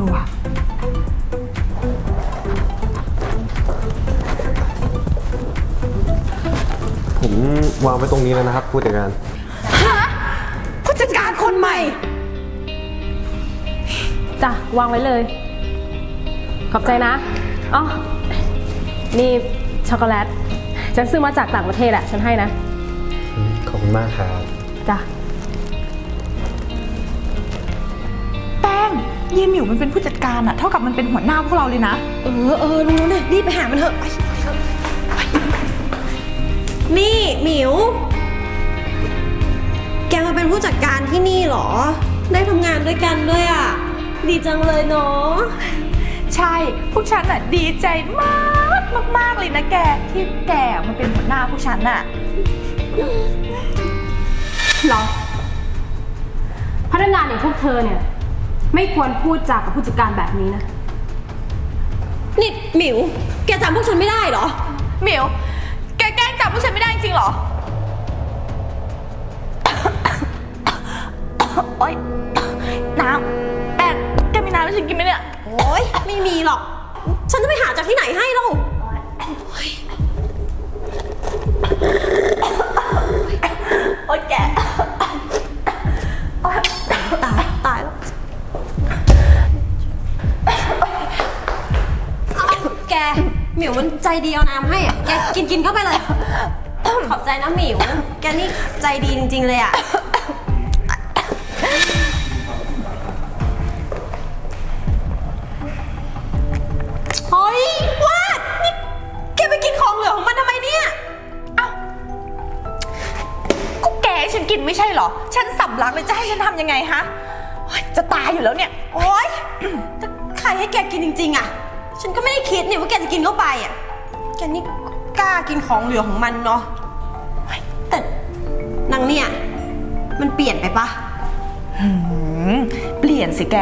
ออว่ะ ผมวางไว้ตรงนี้แล้วนะครับผู้จัดการผู้จัดการคนใหม่ จ้ะ วางไว้เลย ขอบใจนะอ๋อนี่ช็อกโกแลต ฉันซื้อมาจากต่างประเทศอะฉันให้นะ ขอบคุณมากครับ จ้ะ เยหมิวมันเป็นผู้จัดการอะเท่ากับมันเป็นหัวหน้าพวกเราเลยนะ เออเออรู้แล้วนะรีบไปหามันเถอะไปไปเถอะไปนี่หมิว แกมาเป็นผู้จัดการที่นี่เหรอ ได้ทำงานด้วยกันด้วยอะ ดีจังเลยเนาะ ใช่ พวกฉันอะดีใจมากมากมากเลยนะแก ที่แกมันเป็นหัวหน้าพวกฉันอะหรอพนักงานอย่างพวกเธอเนี่ย ไม่ควรพูดจากับผู้จัดการแบบนี้นะ นี่หมิว แกจำพวกฉันไม่ได้เหรอ หมิว แกแกล้งจับพวกฉันไม่ได้จริงเหรอ โอ๊ย น้ำแป้งแกมีน้ำให้ฉันกินไหมเนี่ย โอ๊ย ไม่มีหรอก ฉันจะไปหาจากที่ไหนให้เล่าโอ๊ยแก หมิวมันใจดีเอาน้ำให้อะแกกินกินเข้าไปเลย ขอบใจนะหมิว แกนี่ใจดีจริง ๆ เลยอะ เฮ้ยวาดนี่แกไปกินของเหลือของมันทำไมเนี่ย ก็แกให้ฉันกินไม่ใช่เหรอ ฉันสำลักเลยจะให้ฉันทำยังไงฮะโอ๊ยจะตายอยู่แล้วเนี่ย โอ๊ยแต่ใครให้แกกินจริง ๆ อะ ฉันก็ไม่ได้คิดนี่ว่าแกจะกินเข้าไปอะ แกนี่กล้ากินของเหลือของมันเนาะเฮ้ยแต่นางเนี่ย มันเปลี่ยนไปปะหืมเปลี่ยนสิแก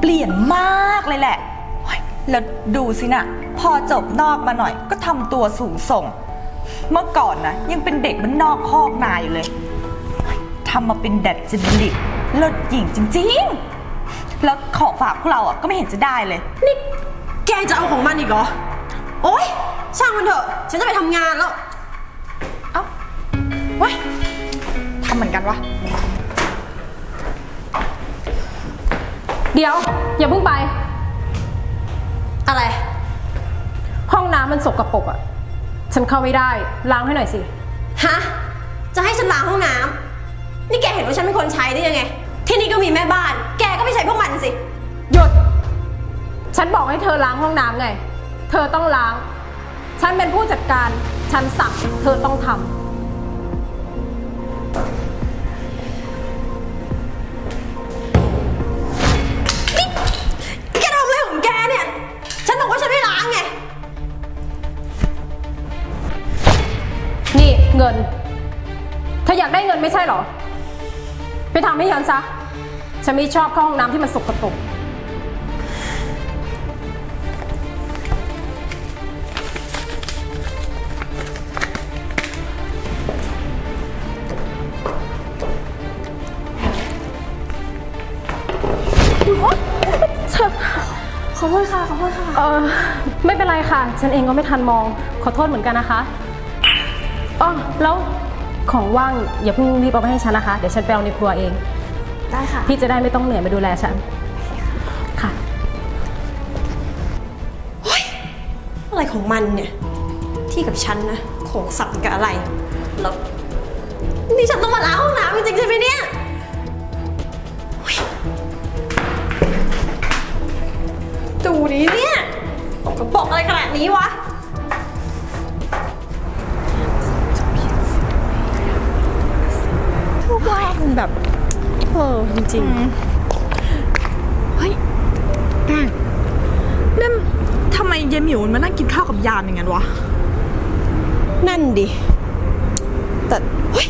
เปลี่ยนมากเลยแหละโอ๊ยแล้วดูสินะพอจบนอกมาหน่อย ก็ทำตัวสูงส่ง เมื่อก่อนนะยังเป็นเด็กมันนอกคอกนาอยู่เลยทำมาเป็นแดดจริตเลิศหญิงจริง ๆ แล้วของฝากพวกเราอะก็ไม่เห็นจะได้เลย นี่แกจะเอาของมันอีกเหรอ โอ๊ย ช่างมันเถอะ ฉันจะไปทำงานแล้ว เอ้าเว้ยทำเหมือนกันวะ เดี๋ยว อย่าเพิ่งไป อะไร ห้องน้ำมันสกรปรกอะฉันเข้าไม่ได้ ล้างให้หน่อยสิ ฮะ จะให้ฉันล้างห้องน้ำนี่แกเห็นว่าฉันเป็นคนใช้ได้ยังไง ที่นี่ก็มีแม่บ้าน แกก็ไม่ใช้พวกมันสิหยุด ฉันบอกให้เธอล้างห้องน้ำไง เธอต้องล้าง ฉันเป็นผู้จัดการ ฉันสั่งเธอต้องทำแกทำอะไรของแกเนี่ย ฉันบอกว่าฉันไม่ล้างไง นี่เงิน เธออยากได้เงินไม่ใช่เหรอ ไปทำให้ฉันซะ ฉันไม่ชอบเข้าห้องน้ำที่มันสกปรก ขอโทษค่ะ ขอโทษค่ะ เออไม่เป็นไรค่ะ ฉันเองก็ไม่ทันมอง ขอโทษเหมือนกันนะคะอ๋อแล้วของว่างอย่าเพิ่งรีบเอาไปให้ฉันนะคะ เดี๋ยวฉันไปเอาในครัวเอง ได้ค่ะ พี่จะได้ไม่ต้องเหนื่อยมาดูแลฉัน ค่ะ อะไรของมันเนี่ย ที่กับฉันนะโขกสับกับอะไร แล้ว นี่ฉันต้องมาล้างห้องน้ำจริงๆใช่ไหมเนี่ย ปรกอะไรขนาดนี้วะว่ามันแบบเออจริงเฮ้ยแป้งนั่นทำไมเยหมิวมันมานั่งกินข้าวกับยามอย่างนั้นวะๆนั่นดิ แต่เฮ้ย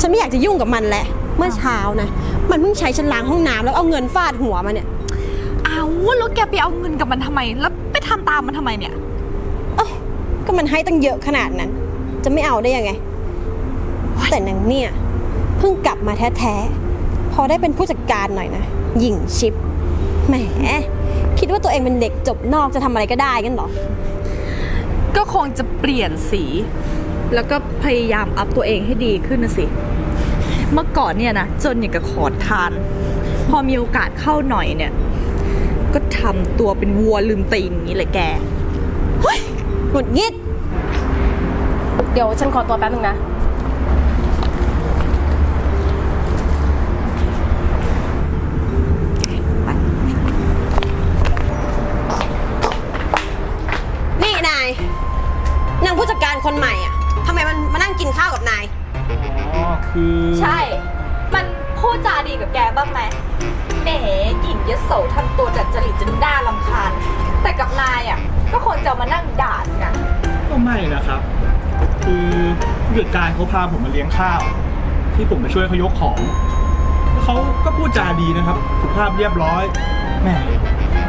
ฉันไม่อยากจะยุ่งกับมันแหละ เมื่อเช้านะ มันเพิ่งใช้ฉันล้างห้องน้ำแล้วเอาเงินฟาดหัวมาเนี่ย เอาแล้วแกไปเอาเงินกับมันทำไม แล้วไปทำตามมันทำไมเนี่ยเอ้า ก็มันให้ตั้งเยอะขนาดนั้น จะไม่เอาได้ยังไง แต่นางเนี่ยเพิ่งกลับมาแท้ๆ พอได้เป็นผู้จัดการหน่อยนะหญิงชิปแหมคิดว่าตัวเองเป็นเด็กจบนอกจะทำอะไรก็ได้กันเหรอ ก็คงจะเปลี่ยนสี แล้วก็พยายามอัพตัวเองให้ดีขึ้นนะสิ เมื่อก่อนเนี่ยนะจนอย่างกับขอทาน พอมีโอกาสเข้าหน่อยเนี่ย ก็ทำตัวเป็นวัวลืมตีนอย่างนี้เลยแกหงุดหงิด เดี๋ยวฉันขอตัวแป๊บนึงนะ นี่นายนางผู้จัดการคนใหม่อะทำไมมันมานั่งกินข้าวกับนาย อ๋อคือใช่ มันพูดจาดีกับแกบ้างไหมแหมหญิงยโสทำตัวจัดจริตจนน่ารำคาญ แต่กับนายอะ ก็ควรจะมานั่งด่าสินะก็ไม่นะครับ คือผู้จัดการเขาพาผมมาเลี้ยงข้าว ที่ผมมาช่วยเขายกของเขาก็พูดจาดีนะครับ สุภาพเรียบร้อยแหม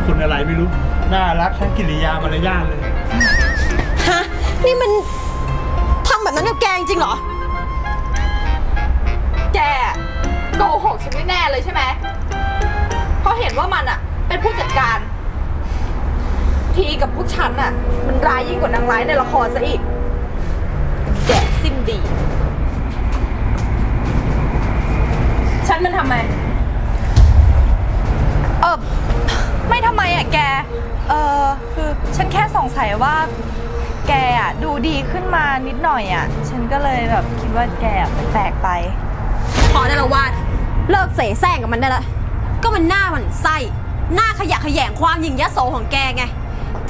คนอะไรไม่รู้ น่ารักทั้งกิริยามารยาทเลย ฮะ นี่มันทำแบบนั้นกับแกจริงเหรอ แกโกหกฉันไม่แน่เลยใช่ไหมเพราะเห็นว่ามันอะเป็นผู้จัดการ ทีกับพวกฉันอะมันร้ายยิ่งกว่านางร้ายในละครซะอีก แกสิ้นดี ฉันมันทำไม เออไม่ทำไมอะแก เออคือฉันแค่สงสัยว่า แกอะดูดีขึ้นมานิดหน่อยอะ ฉันก็เลยแบบคิดว่าแกอะแปลกๆไป พอได้และวาดเลิกเสแสร้งกับมันได้ละ ก็มันหน้ามันไส้ หน้าขยะแขยงความหยิ่งยโสของแกไง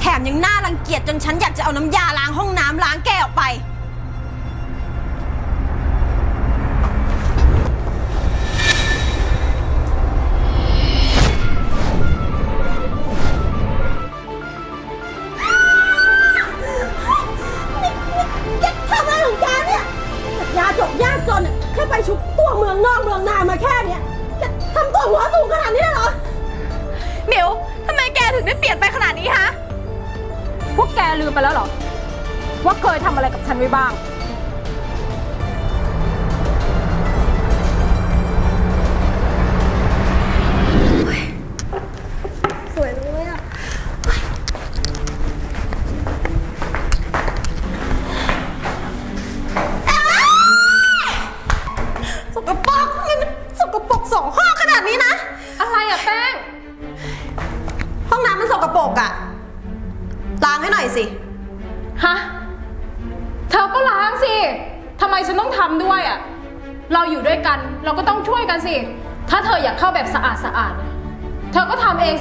แถมยังหน้ารังเกียจจนฉันอยากจะเอาน้ำยาล้างห้องน้ำล้างแกออกไป หัวสูงขนาดนี้เลยเหรอหมิวทำไมแกถึงได้เปลี่ยนไปขนาดนี้ฮะ พวกแกลืมไปแล้วเหรอ ว่าเคยทำอะไรกับฉันไว้บ้าง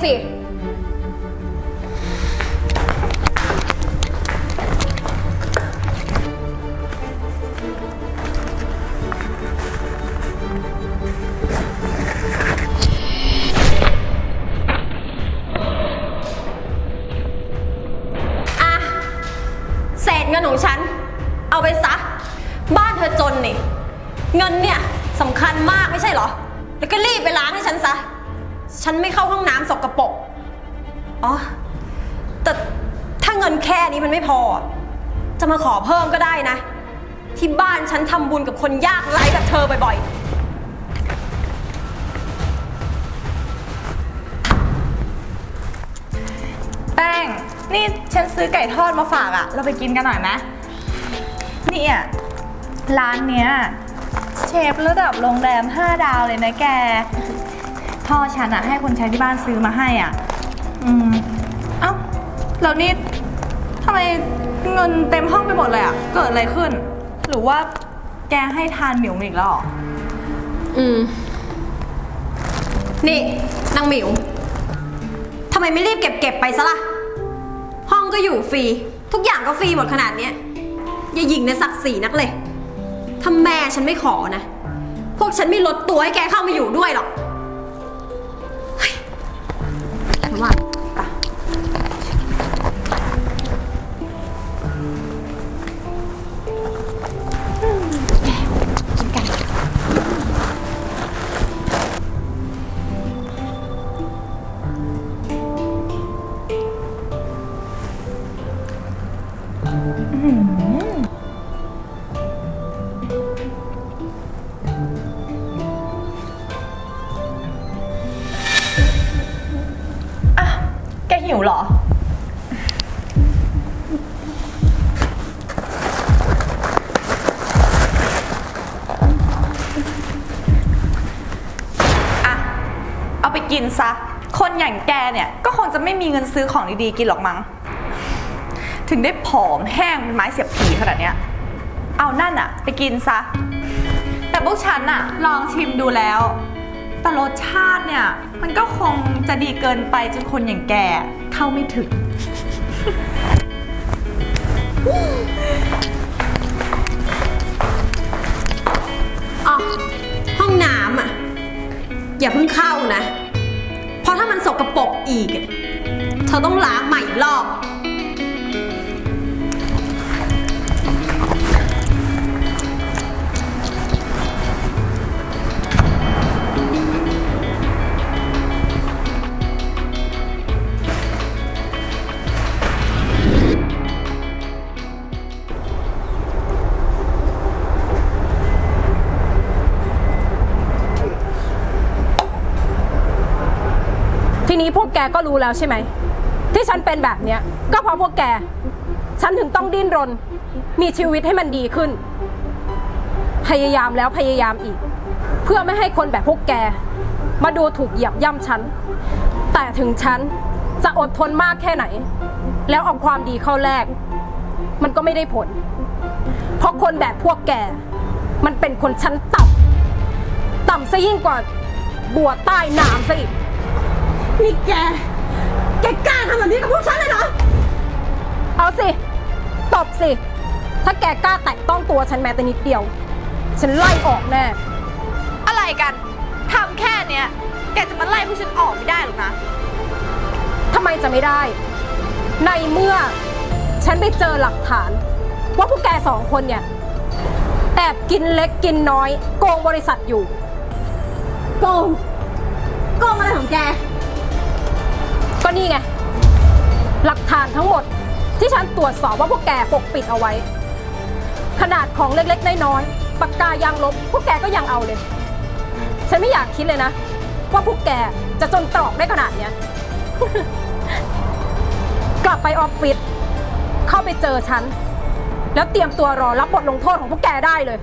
สิ อะ เศษเงินของฉัน เอาไปซะ บ้านเธอจนนี่ เงินเนี่ยสำคัญมากไม่ใช่เหรอ แล้วก็รีบไปล้างให้ฉันซะ ฉันไม่เข้าห้องน้ำสกปรกอ๋อ แต่ถ้าเงินแค่นี้มันไม่พอ จะมาขอเพิ่มก็ได้นะ ที่บ้านฉันทำบุญกับคนยากไร้แบบเธอบ่อยๆ แป้ง นี่ฉันซื้อไก่ทอดมาฝากอะเราไปกินกันหน่อยไหมนี่อะร้านเนี้ยเชฟระดับโรงแรม 5 ดาวเลยนะแก พ่อฉันอะให้คนใช้ที่บ้านซื้อมาให้อะ อืม เอ้าแล้วนี่ทำไมเงินเต็มห้องไปหมดเลยอะเกิดอะไรขึ้น หรือว่าแกให้ทานเหมิวอีกแล้วเหรอ อืม นี่นางหมิว ทำไมไม่รีบเก็บเก็บไปซะล่ะ ห้องก็อยู่ฟรี ทุกอย่างก็ฟรีหมดขนาดเนี้ย อย่าหยิงในศักดิ์ศรีนักเลย ถ้าแม่ฉันไม่ขอนะ พวกฉันไม่ลดตัวให้แกเข้ามาอยู่ด้วยหรอก อะ แกหิวเหรอ อะ เอาไปกินซะ คนอย่างแกเนี่ย ก็คงจะไม่มีเงินซื้อของดีๆ กินหรอกมั้ง ถึงได้ผอมแห้งเป็นไม้เสียบผีขนาดเนี้ย เอานั่นอะไปกินซะ แต่พวกฉันอะลองชิมดูแล้ว แต่รสชาติเนี่ย มันก็คงจะดีเกินไปจนคนอย่างแกเข้าไม่ถึง อ๋อห้องน้ำอะ อย่าเพิ่งเข้านะ เพราะถ้ามันสกรปรกอีกอะเธอต้องล้างใหม่อีกรอบ แกก็รู้แล้วใช่ไหม ที่ฉันเป็นแบบเนี้ย ก็เพราะพวกแก ฉันถึงต้องดิ้นรน มีชีวิตให้มันดีขึ้น พยายามแล้วพยายามอีก เพื่อไม่ให้คนแบบพวกแก มาดูถูกเหยียบย่ำฉัน แต่ถึงฉันจะอดทนมากแค่ไหน แล้วเอาความดีเข้าแลกมันก็ไม่ได้ผล เพราะคนแบบพวกแก มันเป็นคนชั้นต่ำต่ำซะยิ่งกว่าบัวใต้น้ำซะอีก นี่แก แกกล้าทำแบบนี้กับพวกฉันเลยเหรอ เอาสิ ตบสิ ถ้าแกกล้าแตะต้องตัวฉันแม้แต่นิดเดียว ฉันไล่ออกแน่ อะไรกันทำแค่เนี้ย แกจะมาไล่พวกฉันออกไม่ได้หรอกนะ ทำไมจะไม่ได้ ในเมื่อฉันไปเจอหลักฐาน ว่าพวกแกสองคนเนี่ย แอบกินเล็กกินน้อย โกงบริษัทอยู่ โกง โกงอะไรของแกก็ นี่ไง หลักฐานทั้งหมดที่ฉันตรวจสอบว่าพวกแกปกปิดเอาไว้ ขนาดของเล็กๆน้อยๆปากกายางลบ พวกแกก็ยังเอาเลย ฉันไม่อยากคิดเลยนะ ว่าพวกแกจะจนตรอกได้ขนาดเนี้ย กลับไปออฟฟิศเข้าไปเจอฉัน แล้วเตรียมตัวรอรับบทลงโทษของพวกแกได้เลย